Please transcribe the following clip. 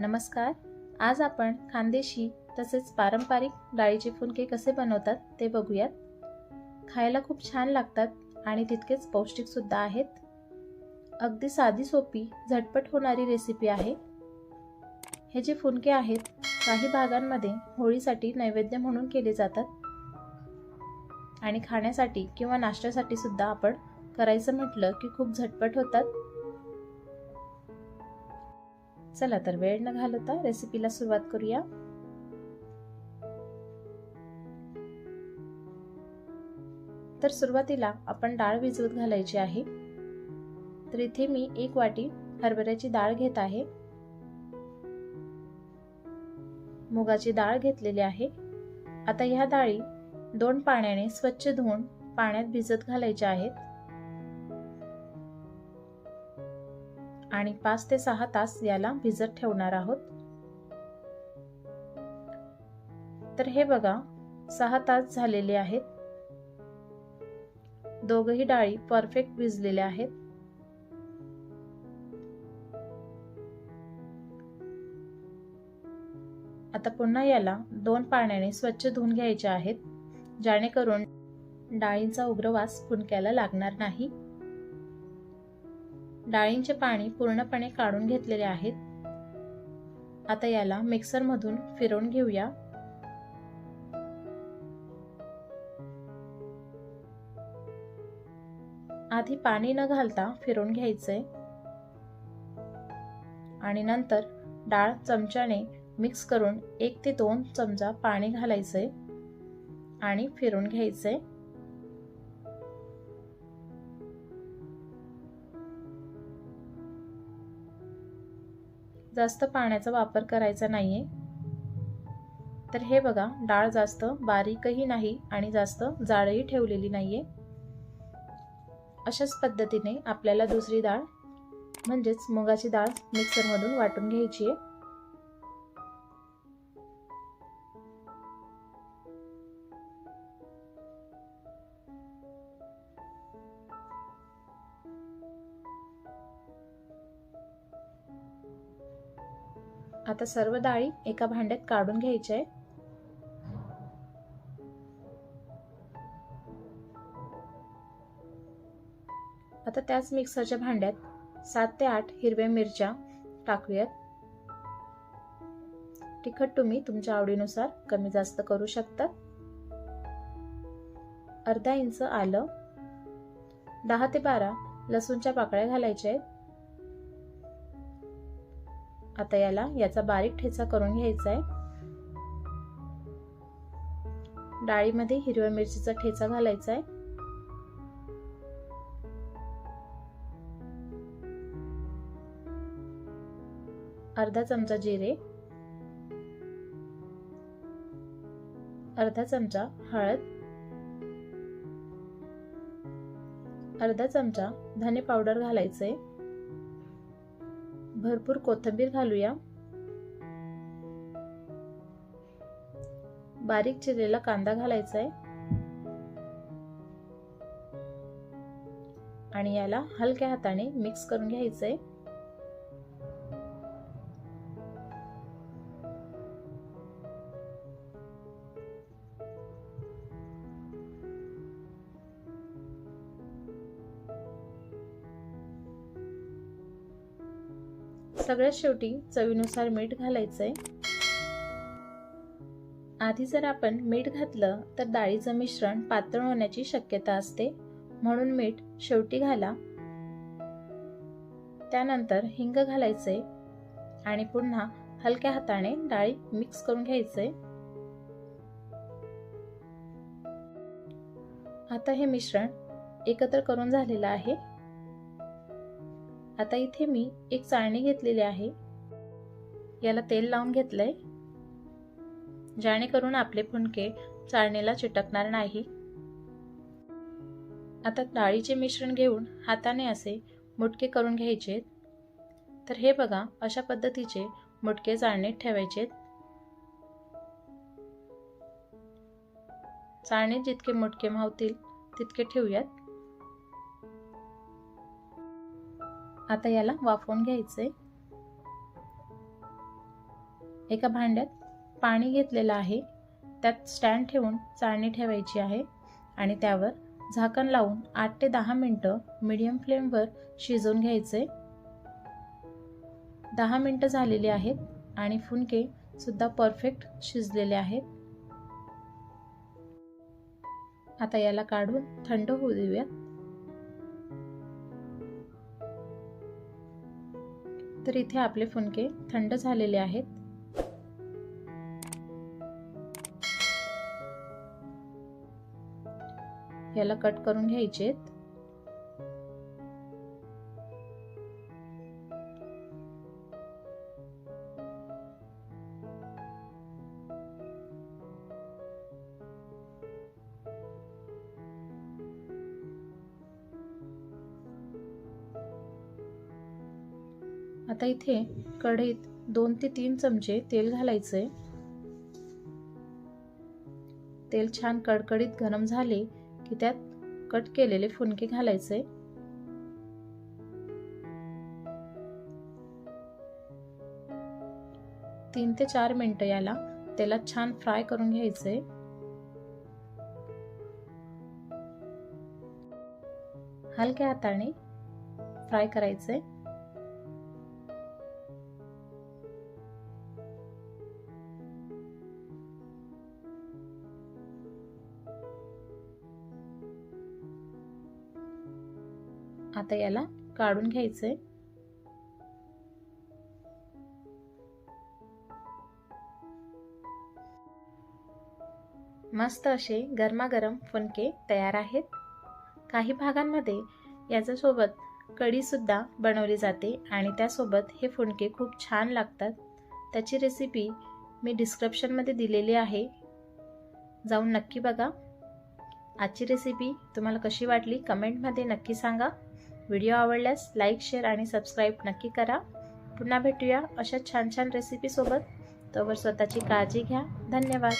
नमस्कार. आज आपण खानदेशी तसेच पारंपरिक डाळीचे फुलके कसे बनवतात ते बघूयात. खायला खूप छान लागतात आणि तितकेच पौष्टिकसुद्धा आहेत. अगदी साधी सोपी झटपट होणारी रेसिपी आहे. हे जे फुलके आहेत काही भागांमध्ये होळीसाठी नैवेद्य म्हणून केले जातात. आणि खाण्यासाठी किंवा नाश्त्यासाठी सुद्धा आपण करायचं म्हटलं की खूप झटपट होतात. चला तर वेळ न घालवता रेसिपीला सुरुवात करूया. तर सुरुवातीला आपण डाळ भिजवत घालायची आहे. तर इथे मी एक वाटी हरभऱ्याची डाळ घेत आहे. मुगाची डाळ घेतलेली आहे. आता ह्या डाळी दोन पाण्याने स्वच्छ धुवून पाण्यात भिजत घालायच्या आहेत. आणि पाच ते सहा तास याला भिजत ठेवणार आहोत. तर हे बघा सहा तास झालेले आहेत. दोघही डाळी परफेक्ट भिजलेल्या आहेत. आता पुन्हा याला दोन पाण्याने स्वच्छ धुवून घ्यायचे आहेत जेणेकरून डाळींचा उग्रवास फुणक्याला लागणार नाही. डाळींचे पाणी पूर्णपणे काढून घेतलेले आहेत. आता याला मिक्सरमधून फिरवून घेऊया. आधी पाणी न घालता फिरवून घ्यायचंय आणि नंतर डाळ चमच्याने मिक्स करून एक ते दोन चमचा पाणी घालायचंय आणि फिरून घ्यायचंय जास्त पाण्याचा वापर करायचा नाही आहे तर हे बघा डाळ जास्त बारीकही नाही आणि जास्त जाडही ठेवलेली नाही आहे अशाच पद्धतीने आपल्याला दुसरी डाळ म्हणजेच मुगाची डाळ मिक्सरमधून वाटून घ्यायची आहे आता सर्व डाळी एका भांड्यात काढून घ्यायच्या आहे आता त्याच मिक्सरच्या भांड्यात सात ते आठ हिरव्या मिरच्या टाकूयात. तिखट तुम्ही तुमच्या आवडीनुसार कमी जास्त करू शकता. अर्धा इंच आलं. दहा ते बारा लसूणच्या पाकळ्या घालायच्या आहेत आता याला याचा बारीक ठेचा करून घ्यायचा आहे डाळीमध्ये हिरव्या मिरचीचा ठेचा घालायचा आहे अर्धा चमचा जिरे. अर्धा चमचा हळद. अर्धा चमचा धने पावडर घालायचे भरपूर कोथिंबीर घालूया. बारीक चिरलेला कांदा घालायचा आहे आणि याला हलक्या हाताने मिक्स करून घ्यायचंय. सगळ्यात शेवटी चवीनुसार मीठ घालायचंय. आधी जर आपण मीठ घातलं तर डाळीचं मिश्रण पातळ होण्याची शक्यता असते. म्हणून मीठ शेवटी घाला. त्यानंतर हिंग घालायचे आणि पुन्हा हलक्या हाताने डाळी मिक्स करून घ्यायचे आता हे मिश्रण एकत्र करून झालेलं आहे. आता इथे मी एक चाळणी घेतलेली आहे. याला तेल लावून घेतलंय. जेणेकरून आपले फुणके चाळणीला चिटकणार नाही. आता डाळीचे मिश्रण घेऊन हाताने असे मुटके करून घ्यायचे तर हे बघा अशा पद्धतीचे मुटके चाळणीत ठेवायचे चाळणीत जितके मुटके मावतील तितके ठेवूयात. आता याला वाफवून घ्यायचंय. एका भांड्यात पाणी घेतलेलं आहे. त्यात स्टँड ठेवून चाळणी ठेवायची आहे आणि त्यावर झाकण लावून आठ ते दहा मिनटं मीडियम फ्लेमवर शिजवून घ्यायचे दहा मिनटं झालेली आहेत आणि फुनके सुद्धा परफेक्ट शिजलेले आहेत. आता याला काढून थंड होऊ देऊयात. तर इथे आपले फुनके थंड झालेले आहेत. याला कट करून घ्यायचेत. आता इथे कढईत दोन ते तीन चमचे तेल घालायचंय तेल छान कडकडीत गरम झाले की त्यात कट केलेले फुनके घालायचे. तीन ते चार मिनटं याला तेलात छान फ्राय करून घ्यायचे. हलक्या हाताने फ्राय करायचे. आता याला काढून घ्यायचंय. मस्त असे गरमागरम फुनके तयार आहेत. काही भागांमध्ये याच्यासोबत कढीसुद्धा बनवली जाते आणि त्यासोबत हे फुनके खूप छान लागतात. त्याची रेसिपी मी डिस्क्रिप्शनमध्ये दिलेली आहे. जाऊन नक्की बघा. आजची रेसिपी तुम्हाला कशी वाटली? कमेंटमध्ये नक्की सांगा. व्हिडिओ आवडल्यास लाईक शेअर आणि सबस्क्राईब नक्की करा. पुन्हा भेटूया अशा छान छान रेसिपीसोबत. तोवर स्वतःची काळजी घ्या. धन्यवाद.